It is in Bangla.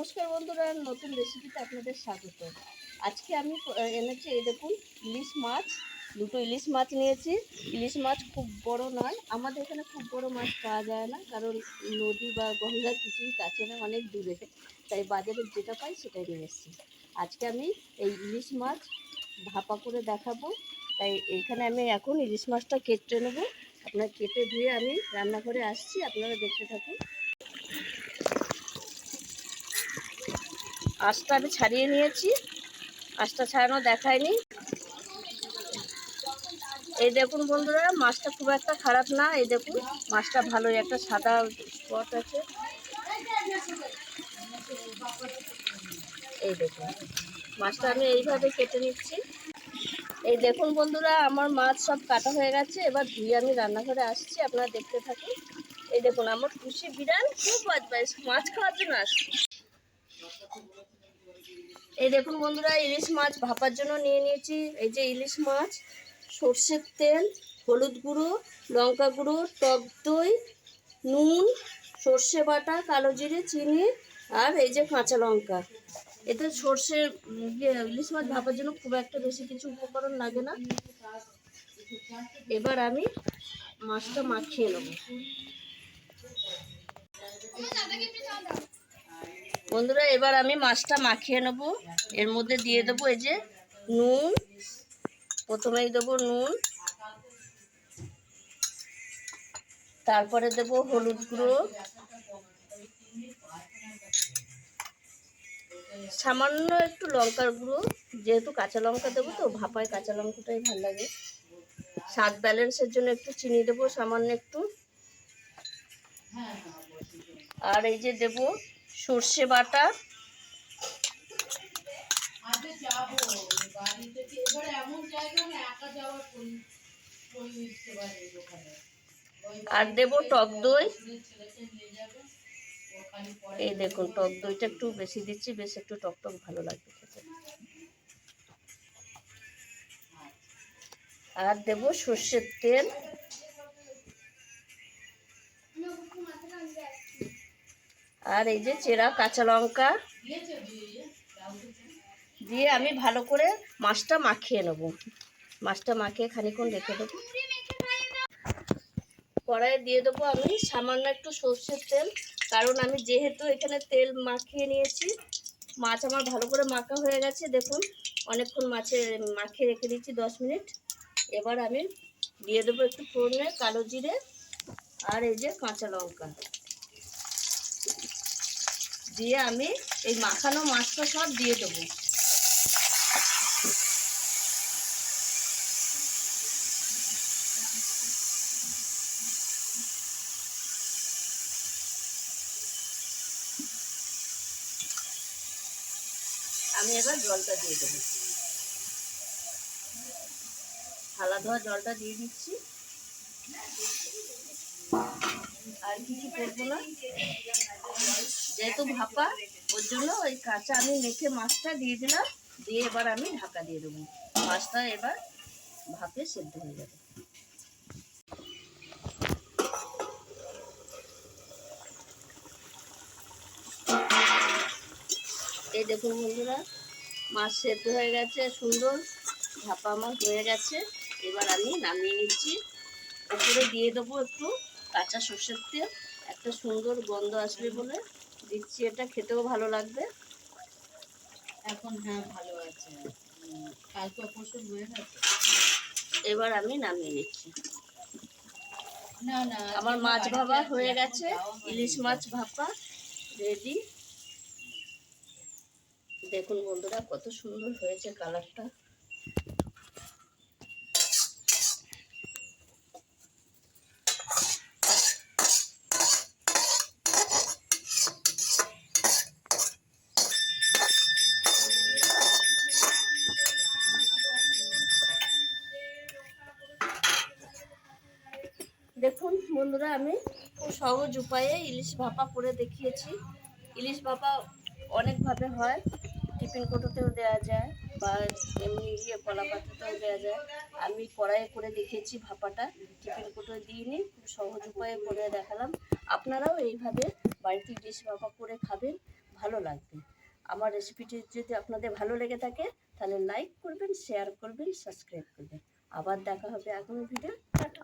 নমস্কার বন্ধুরা, নতুন রেসিপিতে আপনাদের স্বাগত। আজকে আমি এনেছি এই দেখুন ইলিশ মাছ, দুটো ইলিশ মাছ নিয়েছি। ইলিশ মাছ খুব বড় নয়, আমাদের এখানে খুব বড় মাছ পাওয়া যায় না, কারণ নদী বা গঙ্গা কিছুই কাছে না, অনেক দূরে। তাই বাজারে যেটা পাই সেটাই নিয়ে এসেছি। আজকে আমি এই ইলিশ মাছ ভাপা করে দেখাবো। তাই এখানে আমি এখন ইলিশ মাছটা কেটে নেব। আপনার কেটে ধুয়ে আমি রান্নাঘরে আসছি, আপনারা দেখতে থাকুন। আঁশটা আমি ছাড়িয়ে নিয়েছি। আঁশটা ছাড়ানো দেখায়নি। এই দেখুন বন্ধুরা, মাছটা খুব একটা খারাপ না। এই দেখুন, মাছটা ভালোই একটা সাদা স্পট আছে। এই দেখুন, মাছটা আমি এইভাবে কেটে নিচ্ছি। এই দেখুন বন্ধুরা, আমার মাছ সব কাটা হয়ে গেছে। এবার ধুয়ে আমি রান্নাঘরে আসছি, আপনারা দেখতে থাকুন। এই দেখুন, আমার খুশি বিড়াল খুব মাছ খাওয়ার জন্য আসছে। এই দেখুন বন্ধুরা, ইলিশ মাছ ভাপার জন্য নিয়ে নিয়েছি। এই যে ইলিশ মাছ, সর্ষের তেল, হলুদ গুঁড়ো, লঙ্কা গুঁড়ো, টক দই, নুন, সর্ষে বাটা, কালো জিরে, চিনি আর এই যে কাঁচা লঙ্কা। এতে সর্ষে ইয়ে ইলিশ মাছ ভাপার জন্য খুব একটা বেশি কিছু উপকরণ লাগে না। এবার আমি মাছটা মাখিয়ে নেব। বন্ধুরা, এবার আমি মাছটা মাখিয়ে নেব। এর মধ্যে দিয়ে দেবো এই যে নুন। প্রথমেই দেবো নুন। তারপরে দেবো হলুদ গুঁড়ো। সামান্য একটু লঙ্কার গুঁড়ো। যেহেতু কাঁচা লঙ্কা দেবো তো, ভাপায় কাঁচা লঙ্কাটাই ভালো লাগে। স্বাদ ব্যালেন্সের জন্য একটু চিনি দেবো, সামান্য একটু। আর এই যে দেবো সর্ষে বাটা। আর দেবো টক দই। এই দেখুন টক দইটা একটু বেশি দিচ্ছি বেশ একটু টক টক ভালো লাগবে খেতে। আর দেবো সর্ষের তেল। আর এই যে চেরা কাঁচা লঙ্কা দিয়ে আমি ভালো করে মাছটা মাখিয়ে নেব। মাছটা মাখিয়ে খানিক্ষণ রেখে দেবো। কড়াইয়ে দিয়ে দেবো আমি সামান্য একটু সর্ষের তেল, কারণ আমি যেহেতু এখানে তেল মাখিয়ে নিয়েছি, মাছ আমার ভালো করে মাখা হয়ে গেছে। দেখুন, অনেকক্ষণ মাছে মাখিয়ে রেখে দিচ্ছি দশ মিনিট। এবার আমি দিয়ে দেবো একটু ফোড়নে, কালো জিরে আর এই যে কাঁচা লঙ্কা। দিয়ে আমি এই মাখানো মাছটা সব দিয়ে দেবো। আমি এবার জলটা দিয়ে দেবো। থালা ধোয়া জলটা দিয়ে দিচ্ছি। আর কিছু করব না। যেহেতু ভাপা, ওর জন্য ওই কাঁচা আমি মেখে মাছটা দিয়ে দিলাম। দিয়ে এবার আমি ঢাকা দিয়ে দেবো। মাছটা এবার ভাপে সেদ্ধ হয়ে যাবে। এই দেখুন বন্ধুরা, মাছ সেদ্ধ হয়ে গেছে, সুন্দর। ভাপা আমার হয়ে গেছে। এবার আমি নামিয়ে নিচ্ছি। উপরে দিয়ে দেবো একটু। কাঁচা সর্ষের তেল একটা সুন্দর গন্ধ আসবে বলে দিচ্ছি এটা খেতেও ভালো লাগবে। এখন হ্যাঁ ভালো আছে। কালকে অপারেশন হয়ে গেছে? এবার আমি নামিয়ে নিচ্ছি। না না আমার মাছ ভাপা হয়ে গেছে। ইলিশ মাছ ভাপা রেডি। দেখুন বন্ধুরা কত সুন্দর হয়েছে কালারটা। দেখুন, বন্ধুরা, আমি খুব সহজ উপায়ে ইলিশ ভাপা করে দেখিয়েছি। ইলিশ ভাপা অনেকভাবে হয়, টিফিন কোটোতেও দেওয়া যায় বা এমনি ইয়ে কলা পাতাতেও দেওয়া যায়। আমি কড়াইয়ে করে দেখিয়েছি ভাপাটা, টিফিন কোটোয় দিইনি, খুব সহজ উপায়ে করে দেখালাম। আপনারাও এইভাবে বাড়িতে ইলিশ ভাপা করে খাবেন, ভালো লাগবে। আমার রেসিপিটি যদি আপনাদের ভালো লেগে থাকে, তাহলে লাইক করবেন, শেয়ার করবেন, সাবস্ক্রাইব করবেন। আবার দেখা হবে আগামী ভিডিও। টাটা।